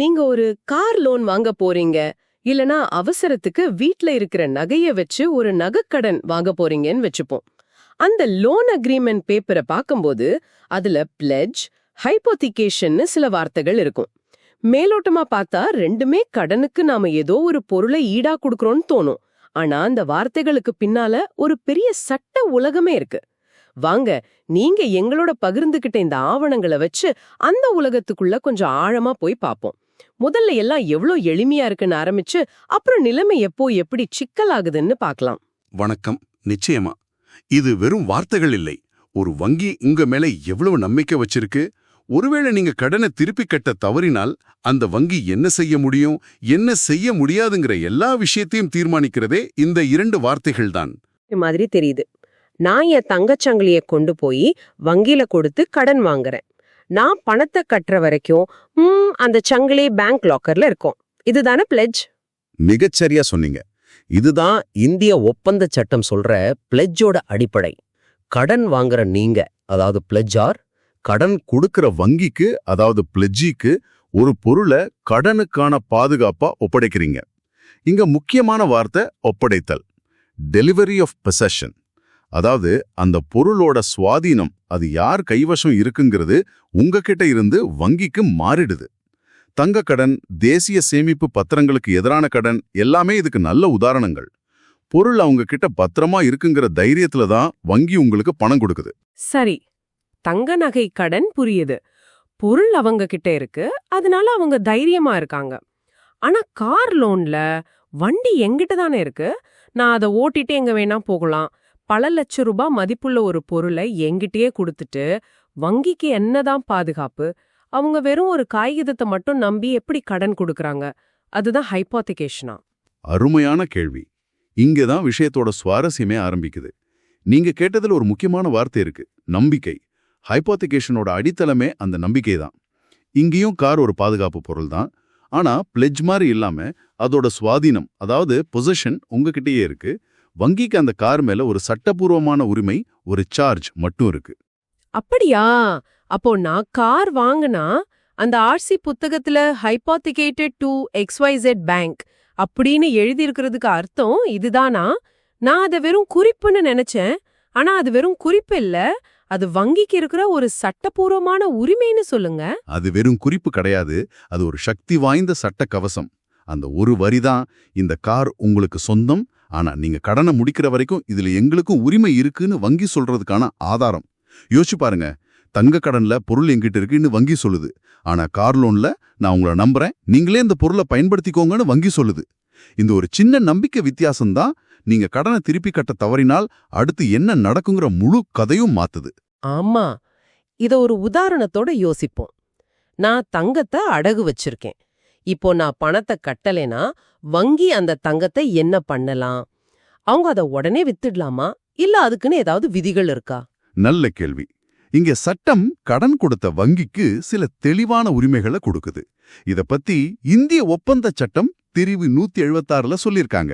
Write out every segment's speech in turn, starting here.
நீங்க ஒரு car loan வாங்க போறீங்க இல்லனா அவசரத்துக்கு வீட்ல இருக்கிற நகைய வச்சு ஒரு நகைக்கடன் வாங்க போறீங்கன்னு வச்சுப்போம். அந்த லோன் அக்ரிமெண்ட் பேப்பரை பார்க்கும்போது அதுல பிளெஜ் ஹைப்போதிகேஷன்னு சில வார்த்தைகள் இருக்கும். மேலோட்டமா பார்த்தா ரெண்டுமே கடனுக்கு நாம ஏதோ ஒரு பொருளை ஈடா கொடுக்கறோம்னு தோணும். ஆனா அந்த வார்த்தைகளுக்கு பின்னால ஒரு பெரிய சட்ட உலகமே இருக்கு. வாங்க நீங்க எங்களோட பகிர்ந்துகிட்ட இந்த ஆவணங்களை வச்சு அந்த உலகத்துக்குள்ள கொஞ்சம் ஆழமா போய் பாப்போம். முதல்ல எல்லாம் எவ்ளோ எளிமையா இருக்குன்னு ஆரம்பிச்சு அப்புறம் நிலைமை எப்போ எப்படி சிக்கலாகுதுன்னு பார்க்கலாம் வணக்கம். நிச்சயமா. இது வெறும் வார்த்தைகள் இல்லை. ஒரு வங்கி உங்க மேல எவ்வளவு நம்பிக்கை வச்சிருக்கு? ஒருவேளை நீங்க கடனை திருப்பி கட்ட தவறினால் அந்த வங்கி என்ன செய்ய முடியும்? என்ன செய்ய முடியாதுங்கிற எல்லா விஷயத்தையும் தீர்மானிக்கிறதே இந்த இரண்டு வார்த்தைகள் தான். மாதிரி தெரியுது. நான் என் தங்கச்சங்கிலிய கொண்டு போய் வங்கியில கொடுத்து கடன் வாங்குறேன். நான் பணத்தை கட்டுற வரைக்கும் அந்த சங்கிலி பேங்க் லாக்கர்ல இருக்கும். இதுதானே பிளெஜ் மிகச்சரியா சொன்னீங்க. இதுதான் இந்திய ஒப்பந்த சட்டம் சொல்ற பிளெஜோட அடிப்படை. கடன் வாங்குற நீங்க அதாவது பிளெஜார் கடன் கொடுக்கிற வங்கிக்கு அதாவது பிளெஜிக்கு ஒரு பொருளை கடனுக்கான பாதுகாப்பா ஒப்படைக்கிறீங்க. இங்க முக்கியமான வார்த்தை ஒப்படைத்தல். டெலிவரி ஆஃப் பொசஷன் அதாவது அந்த பொருளோட சுவாதீனம் அது யார் கைவசம் இருக்குங்கிறது உங்ககிட்ட இருந்து வங்கிக்கு மாறிடுது. தங்க கடன் தேசிய சேமிப்பு பத்திரங்களுக்கு எதிரான கடன் எல்லாமே இதுக்கு நல்ல உதாரணங்கள். பொருள் அவங்க கிட்ட பத்திரமா இருக்குங்கிற தைரியத்துல தான் வங்கி உங்களுக்கு பணம் கொடுக்குது. சரி தங்க நகை கடன் புரியுது. பொருள் அவங்க கிட்ட இருக்கு அதனால அவங்க தைரியமா இருக்காங்க. ஆனா கார் லோன்ல வண்டி எங்கிட்ட தானே இருக்கு? நான் அதை ஓட்டிட்டு எங்க வேணா போகலாம். பல லட்சம் ரூபாய் மதிப்புள்ள ஒரு பொருளை எங்கிட்டயே கொடுத்துட்டு வங்கிக்கு என்னதான் பாதுகாப்பு அவங்க வெறும் ஒரு காகிதத்தை மட்டும் நம்பி எப்படி கடன் கொடுக்கறாங்க? அதுதான் ஹைப்போத்திகேஷனா அருமையான கேள்வி. இங்க தான் விஷயத்தோட சுவாரஸ்யமே ஆரம்பிக்குது. நீங்க கேட்டதுல ஒரு முக்கியமான வார்த்தை இருக்கு நம்பிக்கை. ஹைப்போத்திகேஷனோட அடித்தளமே அந்த நம்பிக்கை தான் இங்கேயும் கார் ஒரு பாதுகாப்பு பொருள் தான் ஆனா பிளெஜ் மாதிரி இல்லாம அதோட சுவாதீனம் அதாவது பொசிஷன் உங்ககிட்டயே இருக்கு. வங்கிக்கு அந்த கார் மேல ஒரு சட்டபூர்வமான உரிமை ஒரு சார்ஜ் மட்டும் இருக்கு. அப்படியா? அப்போ நான் கார் வாங்கினா அந்த ஆர்சி புத்தகத்துல ஹைபாத்திகேட்டட் டு எக்ஸ்வைசெட் பேங்க் அப்படின்னு எழுதியிருக்கிறதுக்கு அர்த்தம் இதுதானா? நான் அதை வெறும் குறிப்புன்னு நினைச்சேன். ஆனா அது வெறும் குறிப்பு இல்ல அது வங்கிக்கு இருக்கிற ஒரு சட்டபூர்வமான உரிமைன்னு சொல்லுங்க. அது வெறும் குறிப்பு கிடையாது அது ஒரு சக்தி வாய்ந்த சட்ட கவசம். அந்த ஒரு வரிதான் இந்த கார் உங்களுக்கு சொந்தம் ஆனா நீங்க கடனை முடிக்கிற வரைக்கும் இதுல எங்களுக்கும் உரிமை இருக்குன்னு வங்கி சொல்றதுக்கான ஆதாரம். யோசிச்சு பாருங்க. தங்க கடன்ல பொருள் எங்கிட்ட இருக்குன்னு வங்கி சொல்லுது. ஆனா கார் லோன்ல நான் உங்களை நம்புறேன். நீங்களே இந்த பொருளை பயன்படுத்திக்கோங்கன்னு வங்கி சொல்லுது. இந்த ஒரு சின்ன நம்பிக்கை வித்தியாசம்தான் நீங்க கடனை திருப்பி கட்ட தவறினால் அடுத்து என்ன நடக்குங்கிற முழு கதையும் மாத்துது. ஆமா. இத ஒரு உதாரணத்தோட யோசிப்போம். நான் தங்கத்தை அடகு வச்சிருக்கேன். இப்போ நான் பணத்தை கட்டலைனா வங்கி அந்த தங்கத்தை என்ன பண்ணலாம்? அவங்க அத உடனே வித்துடலாமா? இல்ல அதுக்குன்னு ஏதாவது விதிகள் இருக்கா? நல்ல கேள்வி. இங்க சட்டம் கடன் கொடுத்த வங்கிக்கு சில தெளிவான உரிமைகளை கொடுக்குது. இத பத்தி இந்திய ஒப்பந்த சட்டம் பிரிவு நூத்தி எழுபத்தாறுல சொல்லியிருக்காங்க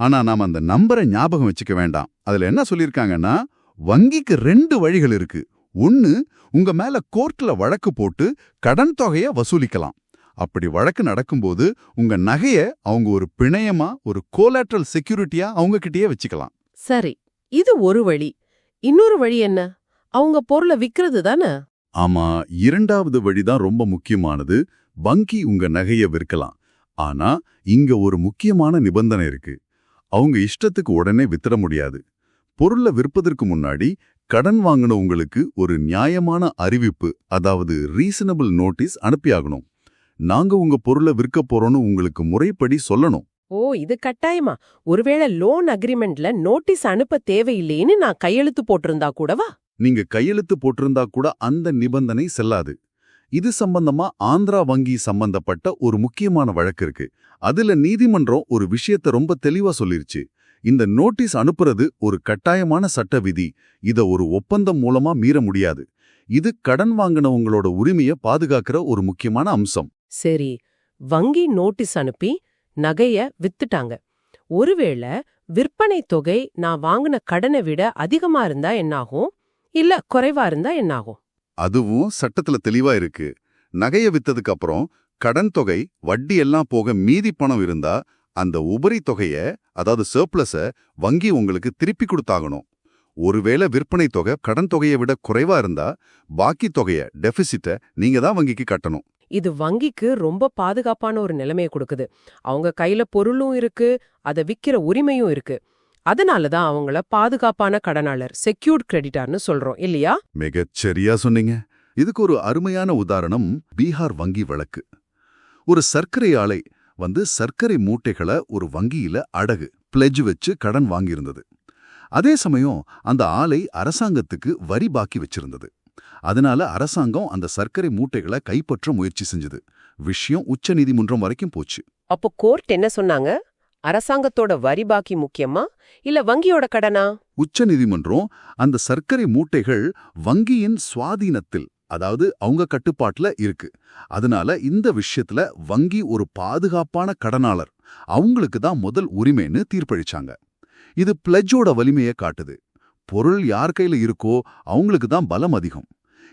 ஆனா நாம அந்த நம்பரை ஞாபகம் வச்சுக்க வேண்டாம். அதுல என்ன சொல்லியிருக்காங்கன்னா வங்கிக்கு ரெண்டு வழிகள் இருக்கு. ஒன்னு உங்க மேல கோர்ட்ல வழக்கு போட்டு கடன் தொகையை வசூலிக்கலாம். அப்படி வழக்கு நடக்கும்போது உங்க நகைய அவங்க ஒரு பிணையமா ஒரு கோலாட்ரல் செக்யூரிட்டியா அவங்க கிட்டயே வச்சுக்கலாம். சரி இது ஒரு வழி. இன்னொரு வழி என்ன? அவங்க பொருளை விக்கிறது தானே? ஆமா இரண்டாவது வழிதான் ரொம்ப முக்கியமானது. வங்கி உங்க நகைய விற்கலாம். ஆனா இங்க ஒரு முக்கியமான நிபந்தனை இருக்கு. அவங்க இஷ்டத்துக்கு உடனே வித்துட முடியாது. பொருளை விற்பதற்கு முன்னாடி கடன் வாங்கினவங்களுக்கு ஒரு நியாயமான அறிவிப்பு அதாவது ரீசனபிள் நோட்டீஸ் அனுப்பியாகணும். நாங்க உங்க பொருளை விற்க போறோம்னு உங்களுக்கு முறைப்படி சொல்லணும். ஓ இது கட்டாயமா? ஒருவேளை லோன் அக்ரிமெண்ட்ல நோட்டீஸ் அனுப்ப தேவையில்லைன்னு நான் கையெழுத்து போட்டிருந்தா கூடவா? நீங்க கையெழுத்து போட்டிருந்தா கூட அந்த நிபந்தனை செல்லாது. இது சம்பந்தமா ஆந்திரா வங்கி சம்பந்தப்பட்ட ஒரு முக்கியமான வழக்கு இருக்கு. அதுல நீதிமன்றம் ஒரு விஷயத்த ரொம்ப தெளிவா சொல்லிருச்சு. இந்த நோட்டீஸ் அனுப்புறது ஒரு கட்டாயமான சட்ட விதி. இத ஒரு ஒப்பந்தம் மூலமா மீற முடியாது. இது கடன் வாங்கினவங்களோட உரிமைய பாதுகாக்கிற ஒரு முக்கியமான அம்சம். சரி வங்கி நோட்டீஸ் அனுப்பி நகைய வித்துட்டாங்க. ஒருவேளை விற்பனை தொகை நான் வாங்கின கடனை விட அதிகமா இருந்தா என்னாகும்? இல்ல குறைவா இருந்தா என்னாகும்? அதுவும் சட்டத்துல தெளிவா இருக்கு. நகைய வித்ததுக்கு அப்புறம் கடன் தொகை வட்டி எல்லாம் போக மீதி பணம் இருந்தா அந்த உபரி தொகைய அதாவது சர்ப்ளஸ வங்கி உங்களுக்கு திருப்பி கொடுத்தாகணும். ஒருவேளை விற்பனை தொகை கடன் தொகையை விட குறைவா இருந்தா பாக்கி தொகைய டெபிசிட்ட நீங்க தான் வங்கிக்கு கட்டணும். இது வங்கிக்கு ரொம்ப பாதுகாப்பான ஒரு நிலைமையை கொடுக்குது. அவங்க கையில பொருளும் இருக்கு அதை விக்கிற உரிமையும் இருக்கு. அதனால தான் அவங்கள பாதுகாப்பான கடனாளர் செக்யூர்ட் கிரெடிட்டார்னு சொல்றோம் இல்லையா? மிகச்சரியா சொன்னீங்க. இதுக்கு ஒரு அருமையான உதாரணம் பீகார் வங்கி வழக்கு. ஒரு சர்க்கரை ஆலை வந்து சர்க்கரை மூட்டைகளை ஒரு வங்கியில அடகு பிளெஜ் வச்சு கடன் வாங்கியிருந்தது. அதே சமயம் அந்த ஆலை அரசாங்கத்துக்கு வரி பாக்கி வச்சிருந்தது. அதனால அரசாங்கம் அந்த சர்க்கரை மூட்டைகளை கைப்பற்ற முயற்சி செஞ்சது. விஷயம் உச்ச நீதிமன்றம் வரைக்கும் போச்சு. அப்போ கோர்ட் என்ன சொன்னாங்க? அரசாங்கத்தோட வரி பாக்கி முக்கியமா? இல்ல வங்கியோட கடனா? உச்ச நீதிமன்றம் அந்த சர்க்கரை மூட்டைகள் வங்கியின் சுவாதீனத்தில் அதாவது அவங்க கட்டுப்பாட்டுல இருக்கு. அதனால இந்த விஷயத்துல வங்கி ஒரு பாதுகாப்பான கடனாளர். அவங்களுக்கு தான் முதல் உரிமைன்னு தீர்ப்பளிச்சாங்க. இது பிளெஜோட வலிமையை காட்டுது. பொருள் யார் கையில இருக்கோ அவங்களுக்கு தான் பலம் அதிகம்.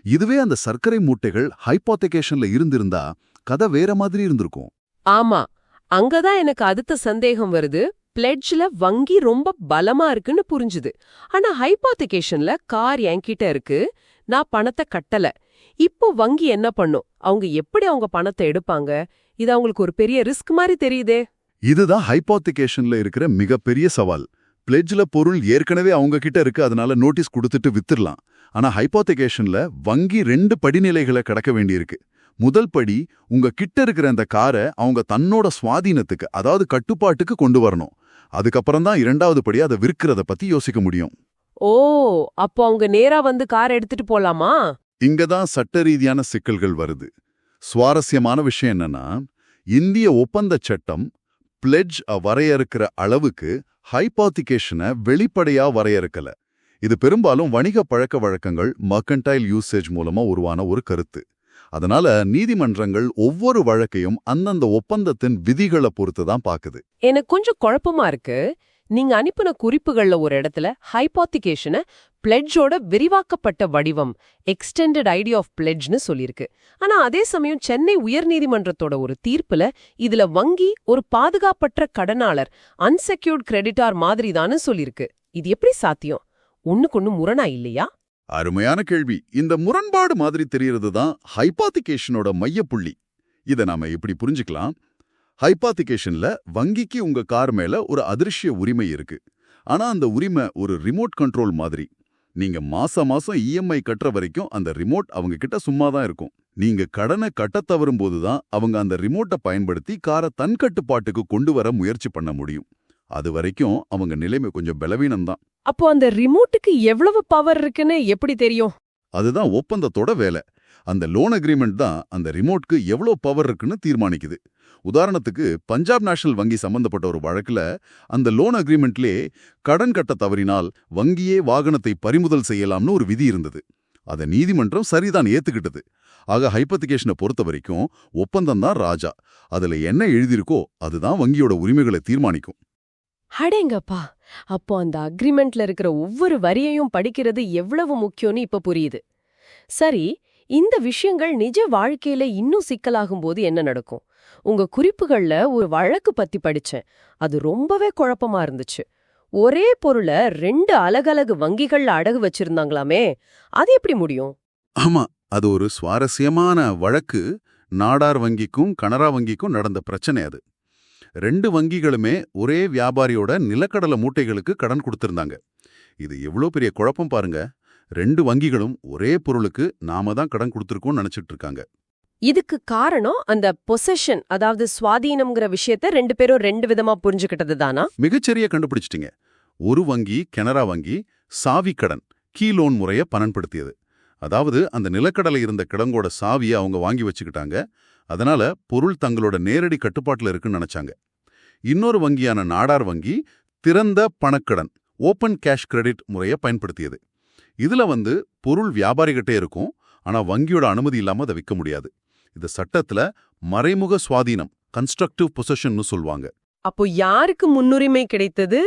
இதுவே அந்த சர்க்கரை மூட்டைகள் ஹைப்போத்திகேஷன்ல இருந்திருந்தா கதை வேற மாதிரி இருந்திருக்கும். ஆமா அங்கதான் எனக்கு அடுத்த சந்தேகம் வருது. பிளெட்ஜ்ல வங்கி ரொம்ப பலமா இருக்குன்னு புரிஞ்சுது. ஆனா ஹைபாத்திகேஷன்ல கார் என்கிட்ட இருக்கு. நான் பணத்தை கட்டல. இப்போ வங்கி என்ன பண்ணும்? அவங்க எப்படி அவங்க பணத்தை எடுப்பாங்க? இது அவங்களுக்கு ஒரு பெரிய ரிஸ்க் மாதிரி தெரியுதே. இதுதான் ஹைப்போத்திகேஷன்ல இருக்கிற மிகப்பெரிய சவால். பிளெட்ஜ்ல பொருள் ஏற்கனவே அவங்க கிட்ட இருக்கு அதனால நோட்டீஸ் கொடுத்துட்டு வித்துடலாம் ஆனா ஹைப்போத்திகேஷன்ல வங்கி ரெண்டு படிநிலைகளை கடக்க வேண்டியிருக்கு. முதல் படி உங்க கிட்ட இருக்கிற அந்த காரை அவங்க தன்னோட சுவாதீனத்துக்கு அதாவது கட்டுப்பாட்டுக்கு கொண்டு வரணும். அதுக்கப்புறம் தான் இரண்டாவது படி அதை விற்கிறத பத்தி யோசிக்க முடியும். ஓ அப்போ அவங்க நேரா வந்து கார் எடுத்துட்டு போலாமா? இங்க தான் சட்ட ரீதியான சிக்கல்கள் வருது. சுவாரஸ்யமான விஷயம் என்னன்னா இந்திய ஒப்பந்த சட்டம் பிளெட்ஜ் வரையறுக்கிற அளவுக்கு ஹைபாத்திகேஷனை வெளிப்படையா வரையறுக்கல. இது பெரும்பாலும் வணிக பழக்க வழக்கங்கள் மர்கன்டைல் யூசேஜ் மூலமா உருவான ஒரு கருத்து. அதனால நீதிமன்றங்கள் ஒவ்வொரு வழக்கையும் அந்தந்த ஒப்பந்தத்தின் விதிகளை பொறுத்து தான் பாக்குது. எனக்கு கொஞ்சம் குழப்பமா இருக்கு. நீங்க அனுப்பின குறிப்புகள்ல ஒரு இடத்துல ஹைபாத்திகேஷனை பிளெட்ஜோட விரிவாக்கப்பட்ட வடிவம் எக்ஸ்டெண்டட் ஐடியா ஆஃப் பிளெட்ஜ்னு சொல்லியிருக்கு. ஆனா அதே சமயம் சென்னை உயர்நீதிமன்றத்தோட ஒரு தீர்ப்புல இதுல வங்கி ஒரு பாதுகாப்பற்ற கடனாளர் அன்செக்யூர்ட் கிரெடிட்டார் மாதிரி தானு சொல்லியிருக்கு. இது எப்படி சாத்தியம்? ஒண்ணுக்கொண்ணு முரணா இல்லையா? அருமையான கேள்வி. இந்த முரண்பாடு மாதிரி தெரியறது தான் ஹைபாத்திகேஷனோட மையப்புள்ளி. இதை நாம எப்படி புரிஞ்சுக்கலாம்? ஹைபாத்திகேஷன்ல வங்கிக்கு உங்க கார் மேல ஒரு அதிர்ஷ்ய உரிமை இருக்கு. ஆனா அந்த உரிமை ஒரு ரிமோட் கண்ட்ரோல் மாதிரி. நீங்க மாச மாசம் இஎம்ஐ கட்டுற வரைக்கும் அந்த ரிமோட் அவங்க கிட்ட சும்மா தான் இருக்கும். நீங்க கடனை கட்டத் தவறும் போதுதான் அவங்க அந்த ரிமோட்டை பயன்படுத்தி காரை தன் கட்டுப்பாட்டுக்கு கொண்டு வர முயற்சி பண்ண முடியும். அது வரைக்கும் அவங்க நிலைமை கொஞ்சம் பலவீனம் தான் அப்போ அந்த ரிமோட்டுக்கு எவ்வளவு பவர் இருக்குன்னு எப்படி தெரியும்? அதுதான் ஒப்பந்தத்தோட வேலை. அந்த லோன் அக்ரிமெண்ட் தான் அந்த ரிமோட்க்கு எவ்வளோ பவர் இருக்குன்னு தீர்மானிக்குது. உதாரணத்துக்கு பஞ்சாப் நேஷனல் வங்கி சம்பந்தப்பட்ட ஒரு வழக்குல அந்த லோன் அக்ரிமெண்ட்லே கடன் கட்ட தவறினால் வங்கியே வாகனத்தை பறிமுதல் செய்யலாம்னு ஒரு விதி இருந்தது. அதை நீதிமன்றம் சரிதான் ஏத்துக்கிட்டது. ஆக ஹைப்பத்திகேஷனை பொறுத்த வரைக்கும் ஒப்பந்தம் தான் ராஜா. அதுல என்ன எழுதியிருக்கோ அதுதான் வங்கியோட உரிமைகளை தீர்மானிக்கும். அடேங்கப்பா! அப்போ அந்த அக்ரிமெண்ட்ல இருக்கிற ஒவ்வொரு வரியையும் படிக்கிறது எவ்வளவு முக்கியம்னு இப்ப புரியுது. சரி இந்த விஷயங்கள் நிஜ வாழ்க்கையில இன்னும் சிக்கலாகும் போது என்ன நடக்கும்? உங்க குறிப்புகள்ல ஒரு வழக்கு பத்தி படிச்சேன். அது ரொம்பவே குழப்பமா இருந்துச்சு. ஒரே பொருளை ரெண்டு அலகலகு வங்கிகள்ல அடகு வச்சிருந்தாங்களாமே அது எப்படி முடியும்? ஆமா அது ஒரு சுவாரஸ்யமான வழக்கு. நாடார் வங்கிக்கும் கனரா வங்கிக்கும் நடந்த பிரச்சனை அது. ரெண்டு வங்கிகளுமே ஒரே வியாபாரியோட நிலக்கடலை மூட்டைகளுக்கு கடன் கொடுத்திருந்தாங்க. இது எவ்வளோ பெரிய குழப்பம் பாருங்க. ரெண்டு வங்கிகளும் ஒரே பொருளுக்கு நாம தான் கடன் கொடுத்துருக்கோம்னு நினைச்சிட்டு இருக்காங்க. இதுக்கு காரணம் அந்த பொசெஷன் அதாவது சுவாதீனம்ங்கிற விஷயத்த ரெண்டு பேரும் ரெண்டு விதமா புரிஞ்சுக்கிட்டது தானா? மிகச்சரிய கண்டுபிடிச்சிட்டீங்க. ஒரு வங்கி கெனரா வங்கி சாவி கடன் கீ லோன் முறையை பணன்படுத்தியது. அதாவது அந்த நிலக்கடலை இருந்த கிடங்கோட சாவியை அவங்க வாங்கி வச்சுக்கிட்டாங்க. அதனால பொருள் தங்களோட நேரடி கட்டுப்பாட்டுல இருக்குன்னு நினைச்சாங்க. இன்னொரு வங்கியான நாடார் வங்கி திறந்த பணக்கடன் ஓப்பன் கேஷ் கிரெடிட் முறையை பயன்படுத்தியது. இதுல வந்து பொருள் வியாபாரிகிட்டே இருக்கும். ஆனா வங்கியோட அனுமதி இல்லாம அதை விற்க முடியாது. இது சட்டத்துல மறைமுக சுவாதீனம் கன்ஸ்ட்ரக்டிவ் பொசஷன்னு சொல்லுவாங்க. அப்போ யாருக்கு முன்னுரிமை கிடைத்தது?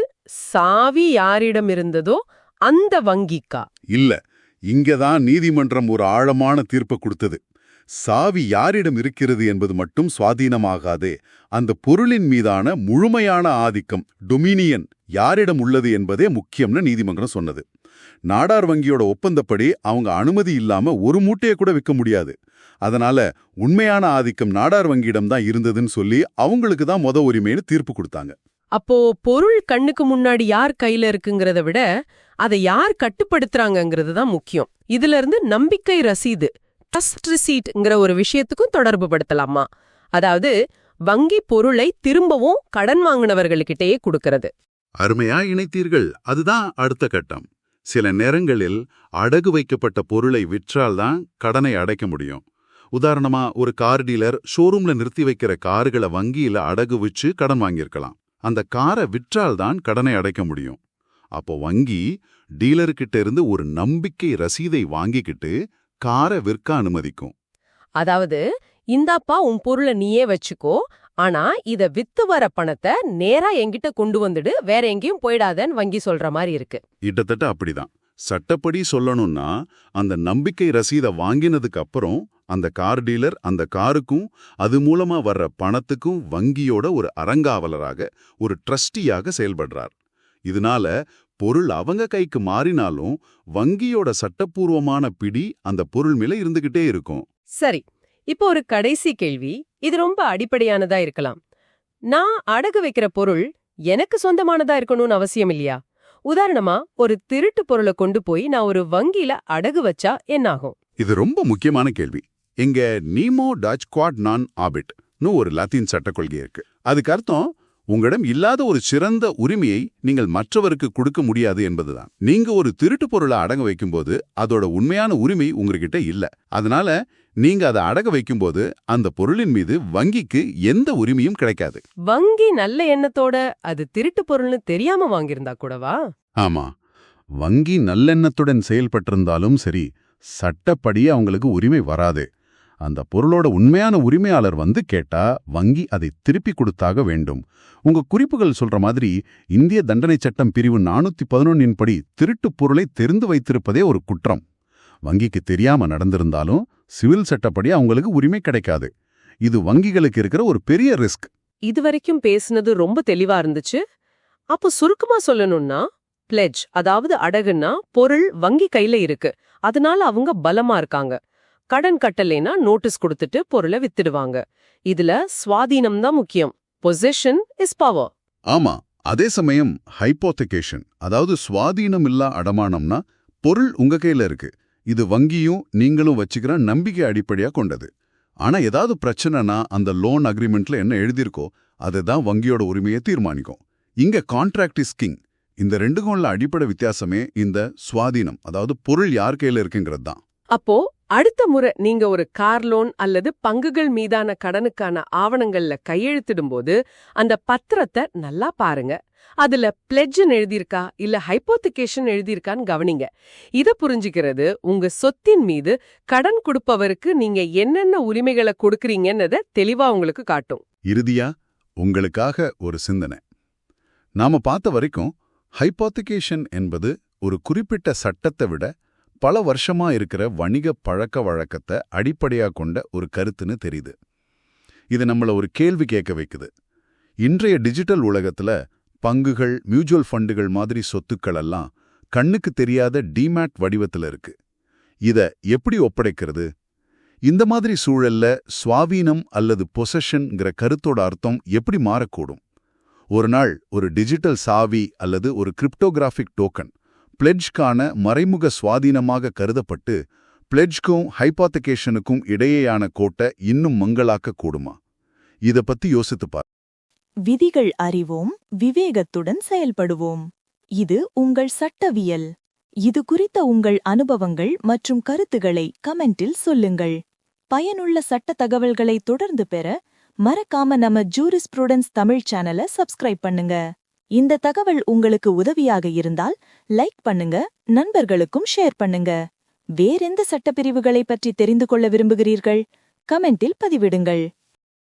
சாவி யாரிடம் இருந்ததோ அந்த வங்கிக்கா? இல்ல இங்கதான் நீதிமன்றம் ஒரு ஆழமான தீர்ப்பை கொடுத்தது. சாவி யாரிடம் இருக்கிறது என்பது மட்டும் சுவாதீனமாகாது அந்த பொருளின் மீதான முழுமையான ஆதிக்கம் டொமினியன் யாரிடம் உள்ளது என்பதே முக்கியம்னு நீதிமன்றம் சொன்னது. நாடார் வங்கியோட ஒப்பந்தப்படி அவங்க அனுமதி இல்லாம ஒரு மூட்டையை கூட விற்க முடியாது. அதனால உண்மையான ஆதிக்கம் நாடார் வங்கியிடம் தான் இருந்ததுன்னு சொல்லி அவங்களுக்கு தான் மொத உரிமைன்னு தீர்ப்பு கொடுத்தாங்க. அப்போ பொருள் கண்ணுக்கு முன்னாடி யார் கையில இருக்குங்கிறத விட அதை யார் கட்டுப்படுத்துறாங்கங்கிறது தான் முக்கியம். இதுல இருந்து நம்பிக்கை ரசீது ட்ரஸ்ட் ரிசீட்ங்கிற ஒரு விஷயத்துக்கும் தொடர்பு படுத்தலாமா? அதாவது வங்கி பொருளை திரும்பவும் கடன் வாங்கினவர்களுக்கிட்டேயே கொடுக்கறது. அருமையா இணைத்தீர்கள். அதுதான் அடுத்த கட்டம். சில நேரங்களில் அடகு வைக்கப்பட்ட பொருளை விற்றால்தான் கடனை அடைக்க முடியும். உதாரணமா ஒரு கார் டீலர் ஷோரூம்ல நிறுத்தி வைக்கிற கார்களை வங்கியில அடகு வச்சு கடன் வாங்கியிருக்கலாம். அந்த காரை விற்றால்தான் கடனை அடைக்க முடியும். அப்போ வங்கி டீலர்கிட்ட இருந்து ஒரு நம்பிக்கை ரசீதை வாங்கிக்கிட்டு காரை விற்க அனுமதிக்கும். அதாவது இந்தாப்பா உன் பொருளை நீயே வச்சுக்கோ ஆனா இத வித்து வர பணத்தை நேரா என்கிட்ட கொண்டு வந்துடு வேற எங்கேயும் போயிடாதன்னு வங்கி சொல்ற மாதிரி இருக்கு. கிட்டத்தட்ட அப்படிதான். சட்டப்படி சொல்லணும்னா அந்த நம்பிக்கை ரசீதை வாங்கினதுக்கு அப்புறம் அந்த கார் டீலர் அந்த காருக்கும் அது மூலமா வர்ற பணத்துக்கும் வங்கியோட ஒரு அறங்காவலராக ஒரு ட்ரஸ்டியாக செயல்படுறார். இதனால பொருள் அவங்க கைக்கு மாறினாலும் வங்கியோட சட்டப்பூர்வமான பிடி அந்த பொருள் மேல இருந்துகிட்டே இருக்கும். சரி இப்போ ஒரு கடைசி கேள்வி. இது ரொம்ப அடிப்படையானதா இருக்கலாம். நான் அடகு வைக்கிற பொருள் எனக்கு சொந்தமானதா இருக்கணும்னு அவசியம் இல்லையா? உதாரணமா ஒரு திருட்டு பொருளை கொண்டு போய் நான் ஒரு வங்கியில அடகு வச்சா என்னாகும்? இது ரொம்ப முக்கியமான கேள்வி. இங்க நீமோ டாச் குவாட் நான் ஆபிட்னு ஒரு லத்தீன் சட்டக்கொள்கை இருக்கு. அதுக்கு அர்த்தம் உங்களிடம் இல்லாத ஒரு சிறந்த உரிமையை நீங்கள் மற்றவருக்கு கொடுக்க முடியாது என்பதுதான். நீங்க ஒரு திருட்டு பொருளை அடங்க வைக்கும்போது அதோட உண்மையான உரிமை உங்ககிட்ட இல்ல. அதனால நீங்க அதை அடக வைக்கும்போது அந்த பொருளின் மீது வங்கிக்கு எந்த உரிமையும் கிடைக்காது. வங்கி நல்ல எண்ணத்தோட அது திருட்டு பொருள்னு தெரியாம வாங்கியிருந்தா கூடவா? ஆமா. வங்கி நல்லெண்ணத்துடன் செயல்பட்டிருந்தாலும் சரி சட்டப்படி அவங்களுக்கு உரிமை வராது. அந்த பொருளோட உண்மையான உரிமையாளர் வந்து கேட்டா வங்கி அதை திருப்பி கொடுத்தாக வேண்டும். உங்க குறிப்புகள் சொல்ற மாதிரி இந்திய தண்டனை சட்டம் பிரிவு நானூத்தி பதினொன்னின் படி திருட்டுப் பொருளை தெரிந்து வைத்திருப்பதே ஒரு குற்றம். வங்கிக்கு தெரியாம நடந்திருந்தாலும் சிவில் சட்டப்படி அவங்களுக்கு உரிமை கிடைக்காது. இது வங்கிகளுக்கு இருக்கிற ஒரு பெரிய ரிஸ்க் இதுவரைக்கும் பேசுனது ரொம்ப தெளிவா இருந்துச்சு. அப்போ சுருக்கமா சொல்லணும்னா பிளெட்ஜ் அதாவது அடகுன்னா பொருள் வங்கி கையில இருக்கு. அதனால அவங்க பலமா இருக்காங்க. கடன் கட்டலைனா நோட்டீஸ் கொடுத்துட்டு பொருளை வித்துடுவாங்க. இதுல சுவாதீனம் தான் முக்கியம். பொசிஷன் இஸ் பவர் ஆமா அதே சமயம் ஹைப்போத்திகேஷன் அதாவது சுவாதீனம் இல்லா அடமானம்னா பொருள் உங்க கையில இருக்கு. இது வங்கியும் நீங்களும் வச்சுக்கிற நம்பிக்கை அடிப்படையா கொண்டது. ஆனா ஏதாவது பிரச்சனைனா அந்த லோன் அக்ரிமெண்ட்ல என்ன எழுதியிருக்கோ அதுதான் வங்கியோட உரிமையை தீர்மானிக்கும். இங்க கான்ட்ராக்ட் இஸ் கிங் இந்த ரெண்டுக்கும் உள்ள அடிப்படை வித்தியாசமே இந்த சுவாதீனம் அதாவது பொருள் யார் கையில் இருக்குங்கிறது தான் அப்போ அடுத்த முறை நீங்க ஒரு கார் லோன் அல்லது பங்குகள் மீதான கடனுக்கான ஆவணங்கள்ல கையெழுத்திடும்போது அந்த பத்திரத்தை நல்லா பாருங்க. அதுல பிளெட்ஜன் எழுதியிருக்கா? இல்ல ஹைப்போத்திகேஷன் எழுதியிருக்கான்னு கவனிங்க. இத புரிஞ்சுக்கிறது உங்க சொத்தின் மீது கடன் கொடுப்பவருக்கு நீங்க என்னென்ன உரிமைகளை கொடுக்கறீங்கன்னத தெளிவா உங்களுக்கு காட்டும். இறுதியா உங்களுக்காக ஒரு சிந்தனை. நாம பார்த்த வரைக்கும் ஹைப்போத்திகேஷன் என்பது ஒரு குறிப்பிட்ட சட்டத்தை விட பல வருஷமா இருக்கிற வணிக பழக்க வழக்கத்தை அடிப்படையா கொண்ட ஒரு கருத்துன்னு தெரியுது. இது நம்மள ஒரு கேள்வி கேட்க வைக்குது. இன்றைய டிஜிட்டல் உலகத்துல பங்குகள் மியூச்சுவல் ஃபண்டுகள் மாதிரி சொத்துக்கள் எல்லாம் கண்ணுக்கு தெரியாத டிமேட் வடிவத்துல இருக்கு. இத எப்படி ஒப்படைக்கிறது? இந்த மாதிரி சூழல்ல சுவாவீனம் அல்லது பொசஷன்ங்கிற கருத்தோட அர்த்தம் எப்படி மாறக்கூடும்? ஒரு நாள் ஒரு டிஜிட்டல் சாவி அல்லது ஒரு கிரிப்டோகிராஃபிக் டோக்கன் பிளெட்ஜ்கான மறைமுக சுவாதீனமாக கருதப்பட்டு பிளெட்ஜ்க்கும் ஹைபாத்திகேஷனுக்கும் இடையேயான கோட்டை இன்னும் மங்களாக்க கூடுமா இத பத்தி யோசித்துப்பார் விதிகள் அறிவோம் விவேகத்துடன் செயல்படுவோம். இது உங்கள் சட்டவியல். இது குறித்த உங்கள் அனுபவங்கள் மற்றும் கருத்துகளை கமெண்டில் சொல்லுங்கள். பயனுள்ள சட்ட தகவல்களை தொடர்ந்து பெற மறக்காம நம்ம ஜூரிஸ்ப்ரூடன்ஸ் தமிழ் சேனலை சப்ஸ்கிரைப் பண்ணுங்க. இந்த தகவல் உங்களுக்கு உதவியாக இருந்தால் லைக் பண்ணுங்க நண்பர்களுக்கும் ஷேர் பண்ணுங்க. வேறெந்த சட்டப்பிரிவுகளை பற்றி தெரிந்து கொள்ள விரும்புகிறீர்கள்? கமெண்டில் பதிவிடுங்கள்.